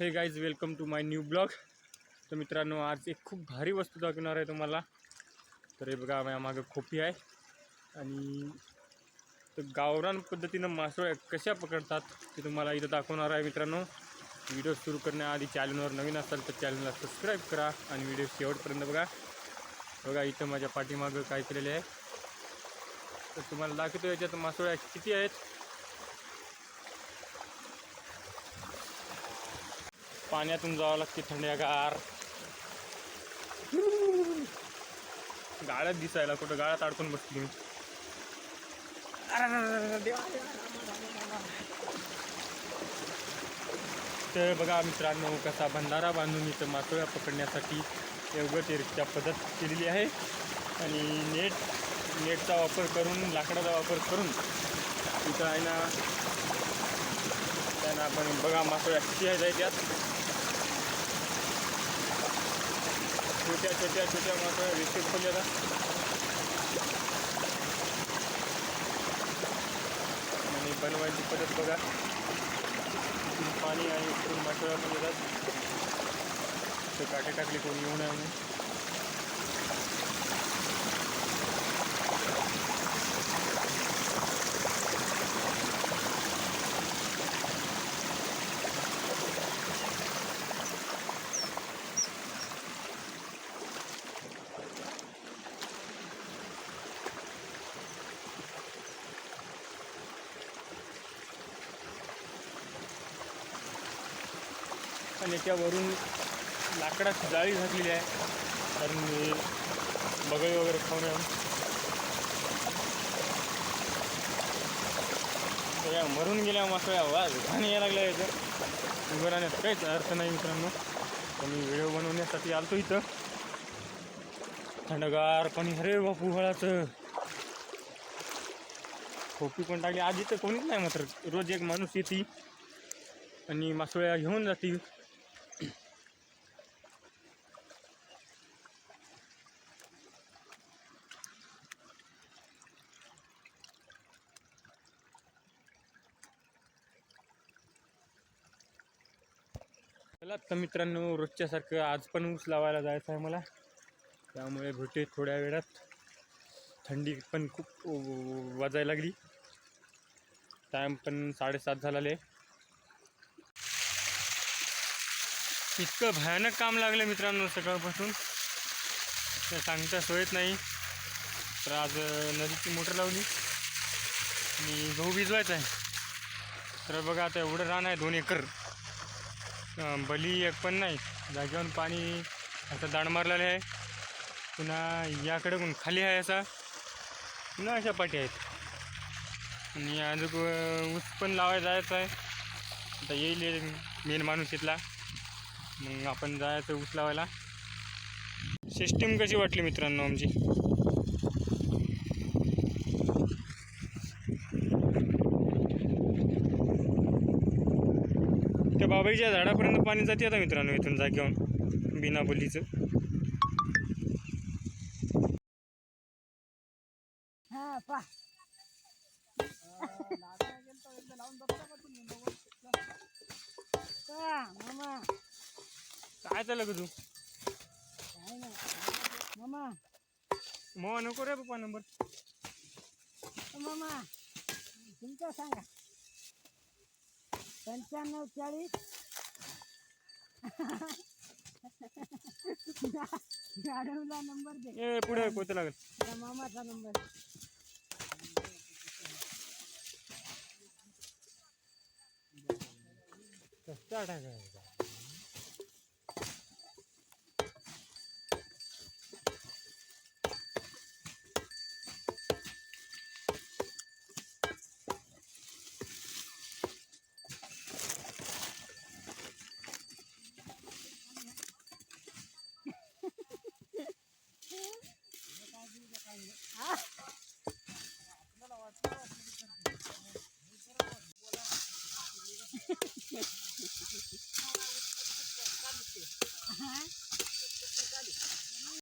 Hey guys welcome to my new blog तर मित्रांनो आज एक खूप भारी वस्तू दाखवणार आहे तुम्हाला. तर हे बघा माझ्या मागं खोपी आहे. आणि तर गावरान पद्धतीनं मासोळ्या कशा पकडतात ते तुम्हाला इथं दाखवणार आहे मित्रांनो. व्हिडिओ सुरू करण्याआधी चॅनलवर नवीन असाल तर चॅनलला सबस्क्राईब करा आणि व्हिडिओ शेवटपर्यंत बघा. बघा इथं माझ्या पाठीमागं काय केलेले आहे. तर तुम्हाला दाखवतो याच्यात मासोळ्या किती आहेत. पाण्यातून जावं लागते थंडगार. गाळ्यात दिसायला कुठं गाळ्यात अडकून बसली मी. तर बघा मित्रांनो कसा भंडारा बांधून इथं मासोळ्या पकडण्यासाठी योग्यरित्या पद्धत केलेली आहे. आणि नेट नेटचा वापर करून लाकडाचा वापर करून इथं आहे ना त्यांना आपण बघा मासोळ्या किती आहेत त्यात छोट्या छोट्या छोट्या मासोळ्या विकसित पण येतात आणि बनवायची पद्धत बघा. पाणी आणि इकडून मासोळ्या पण येतात. ते काटे टाकले कोणी येऊ नये आणि याच्यावरून लाकडात जाळी घातलेली आहे. कारण बगळी बगळे वगैरे खाऊन सगळ्या मरून गेल्या मासळ्या वाज घाण यायला लागल्या याचं उभं राहण्यात काहीच अर्थ नाही मित्रांनो. तर मी व्हिडिओ बनवण्यासाठी आलतो इथं. थंडगार पाणी हरे बापू हळाचं खोपी पण टाकली. आधी तर कोणीच नाही मात्र. रोज एक माणूस येते आणि मासोळ्या घेऊन जातील चला तर मित्रांनो रोजच्यासारखं आज पण ऊस लावायला जायचं आहे मला. त्यामुळे भेटे थोड्या वेळात. थंडी पण खूप वाजायला लागली. टाईम पण साडेसात झालेले. इतकं भयानक काम लागलं मित्रांनो सकाळपासून. ते सांगता सोयत नाही. तर आज नदीची मोटर लावली. आणि गहू भिजवायचा आहे. तर बघा आता एवढं रान आहे दोन एकर. बली एक पण नाही. जागेवर पाणी असं दाण मारलेलं आहे. पुन्हा याकडे पण खाली आहे असा. पुन्हा अशा पाठी आहेत. आणि अजून ऊस पण लावायला जायचं आहे. आता येईल मेन माणूस इथला. मग आपण जायचं ऊस लावायला. सिस्टीम कशी वाटली मित्रांनो आमची? त्या बाबाईच्या झाडापर्यंत पाणी जाते आता मित्रांनो इथून जागेवर बिना बलीचं. हा पा मामा. काय चाललं का तू? मामा. मग नको रे पप्पा नंबर. मामा. तुमचं सांगा. पंच्याण्णव चाळीस. गाडवला नंबर दे. ए पुढे कोणतं लागेल? मामाचा नंबर. कसा टाकायचा?